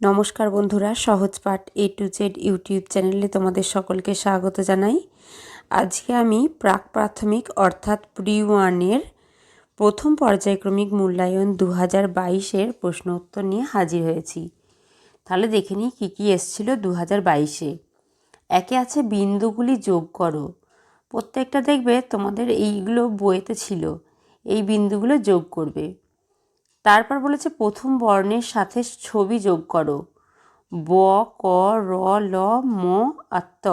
নমস্কার বন্ধুরা, সহজ পাঠ এ টু জেড ইউটিউব চ্যানেলে তোমাদের সকলকে স্বাগত জানাই। আজকে আমি প্রাক প্রাথমিক অর্থাৎ প্রি ওয়ানের প্রথম পর্যায়ক্রমিক মূল্যায়ন দু হাজার বাইশের প্রশ্ন উত্তর নিয়ে হাজির হয়েছি। তাহলে দেখে নিই কী কী এসছিল দু হাজার বাইশে। একে আছে বিন্দুগুলি যোগ করো। প্রত্যেকটা দেখবে তোমাদের এইগুলো বইতে ছিল, এই বিন্দুগুলো যোগ করবে। তারপর বলেছে, প্রথম বর্ণের সাথে ছবি যোগ করো। ব, ক, র, ল, ম ত।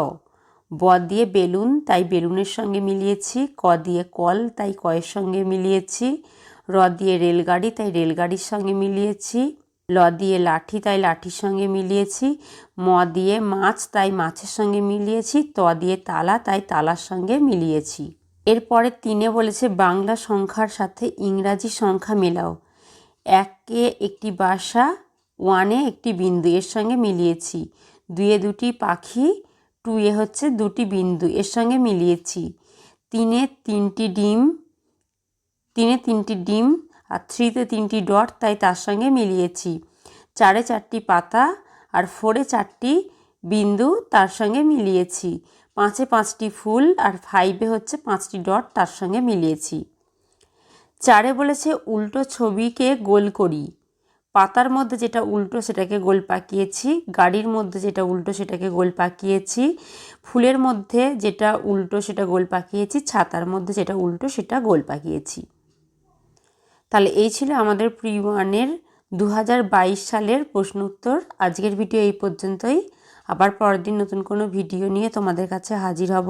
ব দিয়ে বেলুন, তাই বেলুনের সঙ্গে মিলিয়েছি। ক দিয়ে কল, তাই কয়ের সঙ্গে মিলিয়েছি। র দিয়ে রেলগাড়ি, তাই রেলগাড়ির সঙ্গে মিলিয়েছি। ল দিয়ে লাঠি, তাই লাঠির সঙ্গে মিলিয়েছি। ম দিয়ে মাছ, তাই মাছের সঙ্গে মিলিয়েছি। ত দিয়ে তালা, তাই তালার সঙ্গে মিলিয়েছি। এরপরে তিনে বলেছে, বাংলা সংখ্যার সাথে ইংরাজি সংখ্যা মেলাও। একে একটি বাসা, ওয়ানে একটি বিন্দু। এর সঙ্গে মিলিয়েছি। দুয়ে দুটি পাখি, টুয়ে হচ্ছে দুটি বিন্দু। এর সঙ্গে মিলিয়েছি। তিনে তিনটি ডিম, তিনে তিনটি ডিম আর থ্রিতে তিনটি ডট, তাই তার সঙ্গে মিলিয়েছি। চারে চারটি পাতা আর ফোরে চারটি বিন্দু তার সঙ্গে মিলিয়েছি। পাঁচে পাঁচটি ফুল আর ফাইভে হচ্ছে পাঁচটি ডট, তার সঙ্গে মিলিয়েছি। চারে বলেছে, উল্টো ছবিকে গোল করি। পাতার মধ্যে যেটা উল্টো সেটাকে গোল পাকিয়েছি, গাড়ির মধ্যে যেটা উল্টো সেটাকে গোল পাকিয়েছি, ফুলের মধ্যে যেটা উল্টো সেটা গোল পাকিয়েছি, ছাতার মধ্যে যেটা উল্টো সেটা গোল পাকিয়েছি। তাহলে এই ছিল আমাদের প্রি ওয়ানের দু হাজার বাইশ সালের প্রশ্ন উত্তর। আজকের ভিডিও এই পর্যন্তই। আবার পরের দিন নতুন কোনো ভিডিও নিয়ে তোমাদের কাছে হাজির হব।